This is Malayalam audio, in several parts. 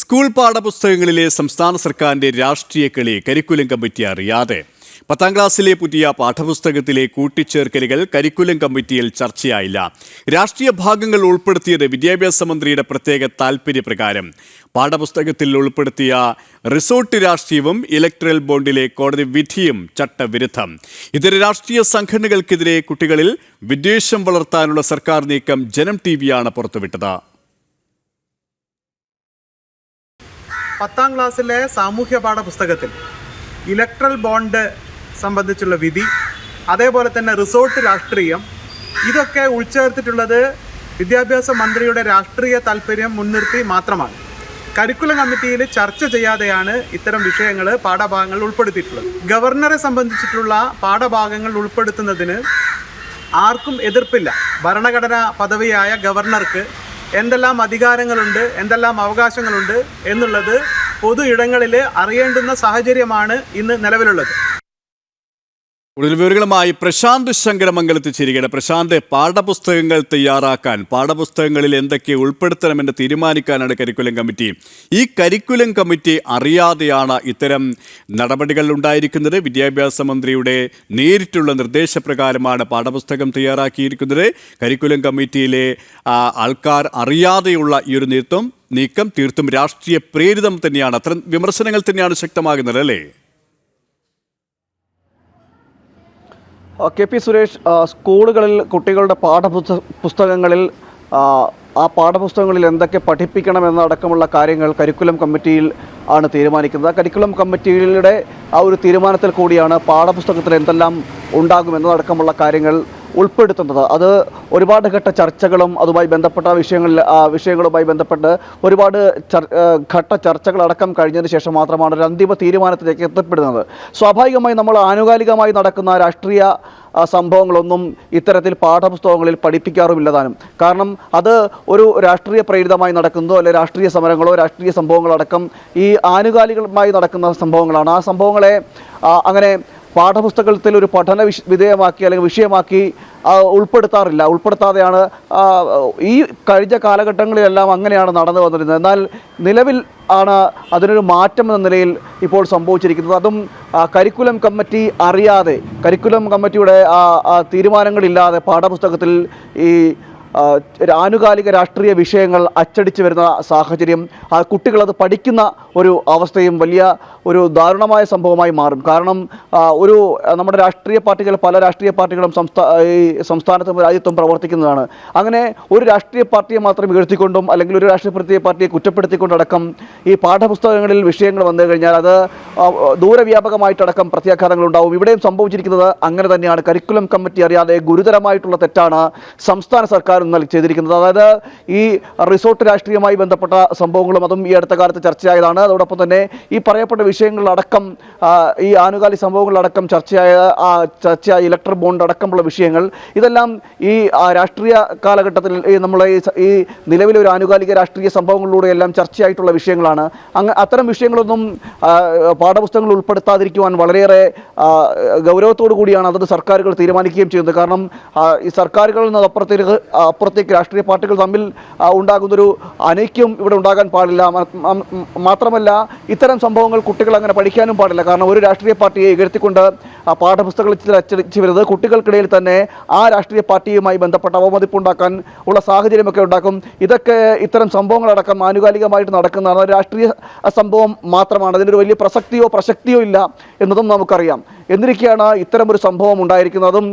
സ്കൂൾ പാഠപുസ്തകങ്ങളിലെ സംസ്ഥാന സർക്കാരിന്റെ രാഷ്ട്രീയ കളി കരിക്കുലം കമ്മിറ്റി അറിയാതെ പത്താം ക്ലാസ്സിലെ പുതിയ പാഠപുസ്തകത്തിലെ കൂട്ടിച്ചേർക്കലുകൾ കരിക്കുലം കമ്മിറ്റിയിൽ ചർച്ചയായില്ല. രാഷ്ട്രീയ ഭാഗങ്ങൾ ഉൾപ്പെടുത്തിയത് വിദ്യാഭ്യാസ മന്ത്രിയുടെ പ്രത്യേക താൽപര്യപ്രകാരം. പാഠപുസ്തകത്തിൽ ഉൾപ്പെടുത്തിയ റിസോർട്ട് രാഷ്ട്രീയവും ഇലക്ട്രൽ ബോണ്ടിലെ കോടതി വിധിയും ചട്ടവിരുദ്ധം. ഇതര രാഷ്ട്രീയ സംഘടനകൾക്കെതിരെ കുട്ടികളിൽ വിദ്വേഷം വളർത്താനുള്ള സർക്കാർ നീക്കം ജനം ടി വിയാണ് പുറത്തുവിട്ടത്. പത്താം ക്ലാസ്സിലെ സാമൂഹ്യ പാഠപുസ്തകത്തിൽ ഇലക്ട്രൽ ബോണ്ട് സംബന്ധിച്ചുള്ള വിധി അതേപോലെ തന്നെ റിസോർട്ട് രാഷ്ട്രീയം ഇതൊക്കെ ഉൾച്ചേർത്തിട്ടുള്ളത് വിദ്യാഭ്യാസ മന്ത്രിയുടെ രാഷ്ട്രീയ താല്പര്യം മുൻനിർത്തി മാത്രമാണ്. കരിക്കുലം കമ്മിറ്റിയിൽ ചർച്ച ചെയ്യാതെയാണ് ഇത്തരം വിഷയങ്ങൾ പാഠഭാഗങ്ങൾ ഉൾപ്പെടുത്തിയിട്ടുള്ളത്. ഗവർണറെ സംബന്ധിച്ചിട്ടുള്ള പാഠഭാഗങ്ങൾ ഉൾപ്പെടുത്തുന്നതിന് ആർക്കും എതിർപ്പില്ല. ഭരണഘടനാ പദവിയായ ഗവർണർക്ക് എന്തെല്ലാം അധികാരങ്ങളുണ്ട് എന്തെല്ലാം അവകാശങ്ങളുണ്ട് എന്നുള്ളത് പൊതു ഇടങ്ങളിൽ അറിയേണ്ടുന്ന സാഹചര്യമാണ് ഇന്ന് നിലവിലുള്ളത്. കൂടുതൽ വിവരങ്ങളുമായി പ്രശാന്ത് ശങ്കരമംഗലത്ത് ചിരികയുടെ പ്രശാന്ത് പാഠപുസ്തകങ്ങൾ തയ്യാറാക്കാൻ പാഠപുസ്തകങ്ങളിൽ എന്തൊക്കെ ഉൾപ്പെടുത്തണമെന്ന് തീരുമാനിക്കാനാണ് കരിക്കുലം കമ്മിറ്റി. ഈ കരിക്കുലം കമ്മിറ്റി അറിയാതെയാണ് ഇത്തരം നടപടികൾ ഉണ്ടായിരിക്കുന്നത്. വിദ്യാഭ്യാസ മന്ത്രിയുടെ നേരിട്ടുള്ള നിർദ്ദേശപ്രകാരമാണ് പാഠപുസ്തകം തയ്യാറാക്കിയിരിക്കുന്നത്. കരിക്കുലം കമ്മിറ്റിയിലെ ആൾക്കാർ അറിയാതെയുള്ള ഈ ഒരു നീക്കം നീക്കം തീർത്തും രാഷ്ട്രീയ പ്രേരിതം തന്നെയാണ്. അത്തരം വിമർശനങ്ങൾ തന്നെയാണ് ശക്തമാകുന്നത് അല്ലേ? കെ പി സുരേഷ് സ്കൂളുകളിൽ കുട്ടികളുടെ പാഠപുസ്ത പുസ്തകങ്ങളിൽ ആ, പാഠപുസ്തകങ്ങളിൽ എന്തൊക്കെ പഠിപ്പിക്കണം എന്നടക്കമുള്ള കാര്യങ്ങൾ കരിക്കുലം കമ്മിറ്റിയിൽ ആണ് തീരുമാനിക്കുന്നത്. കരിക്കുലം കമ്മിറ്റിയുടെ ആ ഒരു തീരുമാനത്തിൽ കൂടിയാണ് പാഠപുസ്തകത്തിൽ എന്തെല്ലാം ഉണ്ടാകും എന്നതടക്കമുള്ള കാര്യങ്ങൾ ഉൾപ്പെടുത്തുന്നത്. അത് ഒരുപാട് ഘട്ട ചർച്ചകളും അതുമായി ബന്ധപ്പെട്ട വിഷയങ്ങളിൽ വിഷയങ്ങളുമായി ബന്ധപ്പെട്ട് ഒരുപാട് ഘട്ട ചർച്ചകളടക്കം കഴിഞ്ഞതിന് ശേഷം മാത്രമാണ് ഒരു അന്തിമ തീരുമാനത്തിലേക്ക് എത്തപ്പെടുന്നത്. സ്വാഭാവികമായി നമ്മൾ ആനുകാലികമായി നടക്കുന്ന രാഷ്ട്രീയ സംഭവങ്ങളൊന്നും ഇത്തരത്തിൽ പാഠപുസ്തകങ്ങളിൽ പഠിപ്പിക്കാറുമില്ലതാനും കാരണം അത് ഒരു രാഷ്ട്രീയ പ്രേരിതമായി നടക്കുന്നതോ അല്ലെ രാഷ്ട്രീയ സമരങ്ങളോ രാഷ്ട്രീയ സംഭവങ്ങളടക്കം ഈ ആനുകാലികമായി നടക്കുന്ന സംഭവങ്ങളാണ്. ആ സംഭവങ്ങളെ അങ്ങനെ പാഠപുസ്തകത്തിൽ ഒരു പഠന വിഷ വിധേയമാക്കി അല്ലെങ്കിൽ വിഷയമാക്കി ഉൾപ്പെടുത്താറില്ല. ഉൾപ്പെടുത്താതെയാണ് ഈ കഴിഞ്ഞ കാലഘട്ടങ്ങളിലെല്ലാം അങ്ങനെയാണ് നടന്നു വന്നിരുന്നത്. എന്നാൽ നിലവിൽ ആണ് അതിനൊരു മാറ്റം എന്ന നിലയിൽ ഇപ്പോൾ സംഭവിച്ചിരിക്കുന്നത്. അതും കരിക്കുലം കമ്മിറ്റി അറിയാതെ കരിക്കുലം കമ്മിറ്റിയുടെ തീരുമാനങ്ങളില്ലാതെ പാഠപുസ്തകത്തിൽ ഈ ആനുകാലിക രാഷ്ട്രീയ വിഷയങ്ങൾ അച്ചടിച്ച് വരുന്ന സാഹചര്യം ആ കുട്ടികളത് പഠിക്കുന്ന ഒരു അവസ്ഥയും വലിയ ഒരു ദാരുണമായ സംഭവമായി മാറും. കാരണം ഒരു നമ്മുടെ രാഷ്ട്രീയ പാർട്ടികൾ പല രാഷ്ട്രീയ പാർട്ടികളും സംസ്ഥാ ഈ സംസ്ഥാനത്തും രാജ്യത്തും പ്രവർത്തിക്കുന്നതാണ്. അങ്ങനെ ഒരു രാഷ്ട്രീയ പാർട്ടിയെ മാത്രം ഉയർത്തിക്കൊണ്ടും അല്ലെങ്കിൽ ഒരു രാഷ്ട്രീയ പാർട്ടിയെ കുറ്റപ്പെടുത്തിക്കൊണ്ടടക്കം ഈ പാഠപുസ്തകങ്ങളിൽ വിഷയങ്ങൾ വന്നു കഴിഞ്ഞാൽ അത് ദൂരവ്യാപകമായിട്ടടക്കം പ്രത്യാഘാതങ്ങൾ ഉണ്ടാവും. ഇവിടെയും സംഭവിച്ചിരിക്കുന്നത് അങ്ങനെ തന്നെയാണ്. കരിക്കുലം കമ്മിറ്റി അറിയാതെ ഗുരുതരമായിട്ടുള്ള തെറ്റാണ് സംസ്ഥാന സർക്കാർ ഇന്നലെ ചെയ്തിരിക്കുന്നത്. അതായത് ഈ റിസോർട്ട് രാഷ്ട്രീയമായി ബന്ധപ്പെട്ട സംഭവങ്ങളും അതും ഈ അടുത്ത കാലത്ത് ചർച്ചയായതാണ്. അതോടൊപ്പം തന്നെ ഈ പറയപ്പെട്ട വിഷയങ്ങളിലടക്കം ആ, ഈ ആനുകാലിക സംഭവങ്ങളടക്കം ചർച്ചയായ ചർച്ചയായ ഇലക്ട്രൽ ബോണ്ട് അടക്കമുള്ള വിഷയങ്ങൾ ഇതെല്ലാം ഈ രാഷ്ട്രീയ കാലഘട്ടത്തിൽ നമ്മളെ ഈ നിലവിലെ ഒരു ആനുകാലിക രാഷ്ട്രീയ സംഭവങ്ങളിലൂടെ എല്ലാം ചർച്ചയായിട്ടുള്ള വിഷയങ്ങളാണ്. അങ്ങ് അത്തരം വിഷയങ്ങളൊന്നും പാഠപുസ്തകങ്ങൾ ഉൾപ്പെടുത്താതിരിക്കുവാൻ വളരെയേറെ ഗൗരവത്തോടു കൂടിയാണ് അതത് സർക്കാരുകൾ തീരുമാനിക്കുകയും ചെയ്യുന്നത്. കാരണം ഈ സർക്കാരുകളിൽ നിന്ന് അപ്പുറത്തേക്ക് രാഷ്ട്രീയ പാർട്ടികൾ തമ്മിൽ ഉണ്ടാകുന്നൊരു അനൈക്യം ഇവിടെ ഉണ്ടാകാൻ പാടില്ല. മാത്രമല്ല ഇത്തരം സംഭവങ്ങൾ കുട്ടികൾ അങ്ങനെ പഠിക്കാനും പാടില്ല. കാരണം ഒരു രാഷ്ട്രീയ പാർട്ടിയെ ഇകഴ്ത്തിക്കൊണ്ട് ആ പാഠപുസ്തകത്തിൽ അച്ചടിച്ച് വരുന്നത് കുട്ടികൾക്കിടയിൽ തന്നെ ആ രാഷ്ട്രീയ പാർട്ടിയുമായി ബന്ധപ്പെട്ട അവമതിപ്പുണ്ടാക്കാൻ ഉള്ള സാഹചര്യമൊക്കെ ഉണ്ടാക്കും. ഇതൊക്കെ ഇത്തരം സംഭവങ്ങളടക്കം ആനുകാലികമായിട്ട് നടക്കുന്നതാണ്. രാഷ്ട്രീയ സംഭവം മാത്രമാണ്. അതിനൊരു വലിയ പ്രസക്തിയോ പ്രസക്തിയോ ഇല്ല എന്നതും നമുക്കറിയാം. എന്നിരിക്കെയാണ് ഇത്തരമൊരു സംഭവം ഉണ്ടായിരിക്കുന്നതും.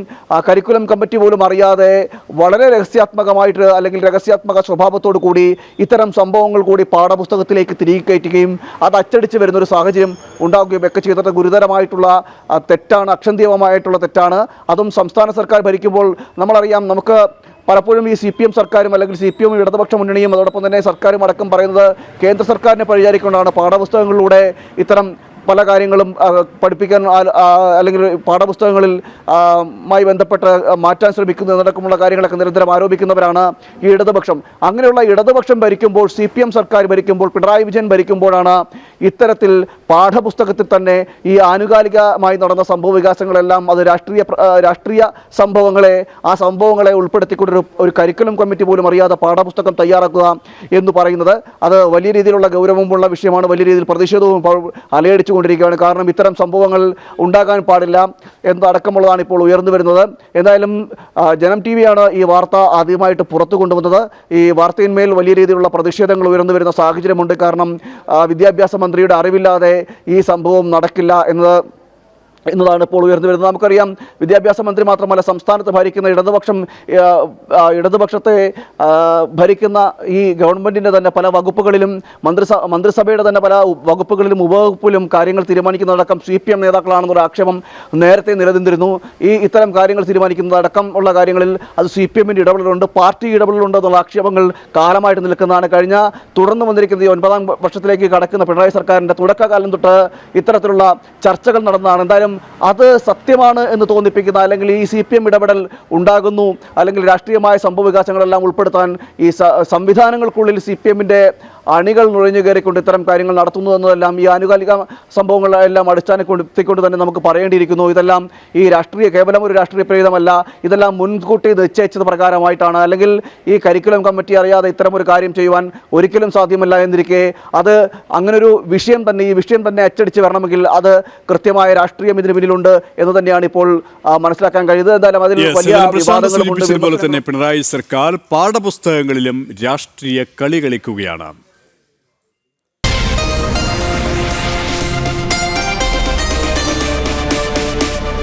കരിക്കുലം കമ്മിറ്റി പോലും അറിയാതെ വളരെ രഹസ്യാത്മകമായിട്ട് അല്ലെങ്കിൽ രഹസ്യാത്മക സ്വഭാവത്തോടു കൂടി ഇത്തരം സംഭവങ്ങൾ കൂടി പാഠപുസ്തകത്തിലേക്ക് തിരികെ കയറ്റുകയും അത് അച്ചടിച്ച് വരുന്ന ഒരു സാഹചര്യം ഉണ്ടാവുകയും ഒക്കെ ചെയ്തത് ഗുരുതരമായിട്ടുള്ള തെറ്റാണ് അക്ഷന്തിമമായിട്ടുള്ള തെറ്റാണ്. അതും സംസ്ഥാന സർക്കാർ ഭരിക്കുമ്പോൾ നമ്മളറിയാം നമുക്ക് പലപ്പോഴും ഈ സി പി എം സർക്കാരും അല്ലെങ്കിൽ സി പി എം ഇടതുപക്ഷ മുന്നണിയും അതോടൊപ്പം തന്നെ സർക്കാരും അടക്കം പറയുന്നത് കേന്ദ്ര സർക്കാരിനെ പരിചാരിക്കൊണ്ടാണ് പാഠപുസ്തകങ്ങളിലൂടെ ഇത്തരം പല കാര്യങ്ങളും പഠിപ്പിക്കാൻ അല്ലെങ്കിൽ പാഠപുസ്തകങ്ങളിൽ മായി ബന്ധപ്പെട്ട് മാറ്റാൻ ശ്രമിക്കുന്നു എന്നടക്കമുള്ള കാര്യങ്ങളൊക്കെ നിരന്തരം ആരോപിക്കുന്നവരാണ് ഈ ഇടതുപക്ഷം. അങ്ങനെയുള്ള ഇടതുപക്ഷം ഭരിക്കുമ്പോൾ സി സർക്കാർ ഭരിക്കുമ്പോൾ പിണറായി വിജയൻ ഭരിക്കുമ്പോഴാണ് ഇത്തരത്തിൽ പാഠപുസ്തകത്തിൽ തന്നെ ഈ ആനുകാലികമായി നടന്ന സംഭവ വികാസങ്ങളെല്ലാം അത് രാഷ്ട്രീയ രാഷ്ട്രീയ സംഭവങ്ങളെ ആ സംഭവങ്ങളെ ഉൾപ്പെടുത്തിക്കൊണ്ടൊരു ഒരു കരിക്കുലം കമ്മിറ്റി പോലും അറിയാതെ പാഠപുസ്തകം തയ്യാറാക്കുക എന്ന് പറയുന്നത് അത് വലിയ രീതിയിലുള്ള ഗൗരവമുള്ള വിഷയമാണ്. വലിയ രീതിയിൽ പ്രതിഷേധവും അലയടിച്ചുകൊണ്ടിരിക്കുകയാണ്. കാരണം ഇത്തരം സംഭവങ്ങൾ ഉണ്ടാകാൻ പാടില്ല എന്നടക്കമുള്ളതാണ് ഇപ്പോൾ ഉയർന്നു വരുന്നത്. എന്തായാലും ജനം ടി വിയാണ് ഈ വാർത്ത ആദ്യമായിട്ട് പുറത്തു കൊണ്ടുവന്നത്. ഈ വാർത്തയിന്മേൽ വലിയ രീതിയിലുള്ള പ്രതിഷേധങ്ങൾ ഉയർന്നു വരുന്ന സാഹചര്യമുണ്ട്. കാരണം വിദ്യാഭ്യാസ മന്ത്രിയുടെ അറിവില്ലാതെ ഈ സംഭവം നടക്കില്ല എന്നത് എന്നതാണ് ഇപ്പോൾ ഉയർന്നു വരുന്നത്. നമുക്കറിയാം വിദ്യാഭ്യാസ മന്ത്രി മാത്രമല്ല സംസ്ഥാനത്ത് ഭരിക്കുന്ന ഇടതുപക്ഷം ഇടതുപക്ഷത്തെ ഭരിക്കുന്ന ഈ ഗവൺമെന്റിന്റെ തന്നെ പല വകുപ്പുകളിലും മന്ത്രിസ മന്ത്രിസഭയുടെ തന്നെ പല വകുപ്പുകളിലും ഉപവകുപ്പിലും കാര്യങ്ങൾ തീരുമാനിക്കുന്നതടക്കം സി പി എം നേതാക്കളാണെന്നൊരു ആക്ഷേപം നേരത്തെ നിലനിന്നിരുന്നു. ഈ ഇത്തരം കാര്യങ്ങൾ തീരുമാനിക്കുന്നതടക്കം ഉള്ള കാര്യങ്ങളിൽ അത് സി പി എമ്മിന്റെ ഇടപെടലുണ്ട് പാർട്ടി ഇടപെടലുണ്ട് എന്നുള്ള ആക്ഷേപങ്ങൾ കാലമായിട്ട് നിൽക്കുന്നതാണ്. കഴിഞ്ഞ തുടർന്ന് വന്നിരിക്കുന്ന ഈ ഒൻപതാം വർഷത്തിലേക്ക് കടക്കുന്ന പിണറായി സർക്കാരിന്റെ തുടക്കകാലം തൊട്ട് ഇത്തരത്തിലുള്ള ചർച്ചകൾ നടന്നതാണ്. എന്തായാലും അത് സത്യമാണ് എന്ന് തോന്നിപ്പിക്കുന്ന അല്ലെങ്കിൽ ഈ സി പി എം ഇടപെടൽ ഉണ്ടാകുന്നു അല്ലെങ്കിൽ രാഷ്ട്രീയമായ സംഭവ വികാസങ്ങളെല്ലാം ഉൾപ്പെടുത്താൻ ഈ സംവിധാനങ്ങൾക്കുള്ളിൽ സി പി എമ്മിന്റെ അണികൾ നുഴഞ്ഞു കയറിക്കൊണ്ട് ഇത്തരം കാര്യങ്ങൾ നടത്തുന്നു എന്നതെല്ലാം ഈ ആനുകാലിക സംഭവങ്ങളെല്ലാം അടിസ്ഥാനപ്പെടുത്തിക്കൊണ്ട് തന്നെ നമുക്ക് പറയേണ്ടിയിരിക്കുന്നു. ഇതെല്ലാം ഈ രാഷ്ട്രീയ കേവലം ഒരു രാഷ്ട്രീയ പ്രേരിതമല്ല. ഇതെല്ലാം മുൻകൂട്ടി നിശ്ചയിച്ചത് പ്രകാരമായിട്ടാണ്. അല്ലെങ്കിൽ ഈ കരിക്കുലം കമ്മിറ്റി അറിയാതെ ഇത്തരം ഒരു കാര്യം ചെയ്യുവാൻ ഒരിക്കലും സാധ്യമല്ല എന്നിരിക്കെ അത് അങ്ങനൊരു വിഷയം തന്നെ ഈ വിഷയം തന്നെ അച്ചടിച്ച് വരണമെങ്കിൽ അത് കൃത്യമായ രാഷ്ട്രീയം ഇതിന് പിന്നിലുണ്ട് എന്ന് തന്നെയാണ് ഇപ്പോൾ മനസ്സിലാക്കാൻ കഴിയുന്നത്. എന്തായാലും അതിൽ വലിയ വിവാദങ്ങളുമുണ്ട് തന്നെ പിണറായി സർക്കാർ പാഠപുസ്തകങ്ങളിലും രാഷ്ട്രീയ കളി കളിക്കുകയാണ്.